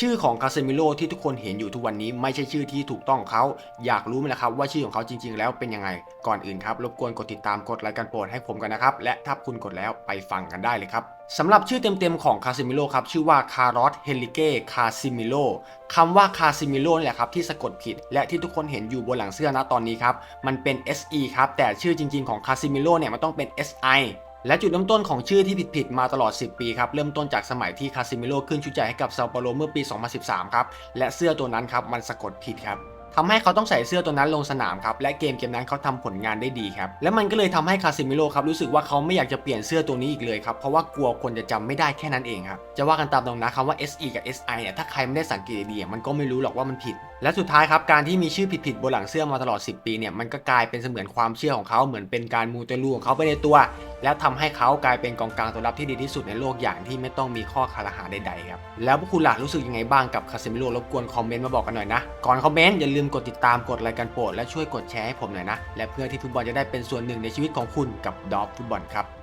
ชื่อของคาเซมิโลที่ทุกคนเห็นอยู่ทุกวันนี้ไม่ใช่ชื่อที่ถูกต้องของเขา อยากรู้ไหมล่ะครับว่าชื่อของเขาจริง ๆ แล้วเป็นยังไง ก่อนอื่นครับ รบกวนกดติดตามกดไลค์กันโปรดให้ผมกันนะครับ และถ้าคุณกดแล้วไปฟังกันได้เลยครับสำหรับชื่อเต็มๆของคาเซมิโลครับชื่อว่าคารอสเฮลิเกคาซิมิโลคำว่าคาซิมิโลนี่แหละครับที่สะกดผิด และที่ทุกคนเห็นอยู่บนหลังเสื้อนะตอนนี้ครับมันเป็น SE ครับแต่ชื่อจริง ๆของคาซิมิโลเนี่ยมันต้องเป็น SI และจุดเริ่มต้นของชื่อที่ผิดๆมาตลอด 10 ปีครับ เริ่มต้นจากสมัยที่คาซิมิโลขึ้นชุดใหญ่ให้กับเซาเปาโลเมื่อปี 2013 ครับ และเสื้อตัวนั้นครับ มันสะกดผิดครับ ทำให้เขาต้องใส่เสื้อตัวนั้นลงสนามครับและเกมเกมนั้นเขาทำผลงานได้ดีครับและมันก็เลยทำให้คาซิมิโลครับรู้สึกว่าเขาไม่อยากจะเปลี่ยนเสื้อตัวนี้อีกเลยครับเพราะว่ากลัวคนจะจำไม่ได้แค่นั้นเองครับจะว่ากันตามตรงนะคำว่า SE กับ SI เนี่ยถ้าใครไม่ได้สังเกตดีๆมันก็ไม่รู้หรอกว่ามันผิด และสุดท้ายครับการที่มีชื่อผิดๆบนหลังเสื้อมาตลอด 10 ปีเนี่ยมันก็กลายเป็นเสมือนความเชื่อของเขาเหมือนเป็นการมูเตลูของเขาไปในตัว แล้วทำให้เขากลายเป็นกองกลางตัวรับที่ดีที่สุดในโลกอย่างที่ไม่ต้องมีข้อคารหาใดๆครับแล้วพวกคุณล่ะรู้สึกยังไงบ้างกับคาเซมิโลรบกวนคอมเมนต์มาบอกกันหน่อยนะก่อนคอมเมนต์อย่าลืมกดติดตามกดไลค์กันโปรดและช่วยกดแชร์ให้ผมหน่อยนะ และเพื่อที่ฟุตบอลจะได้เป็นส่วนหนึ่งในชีวิตของคุณกับดอฟฟุตบอลครับ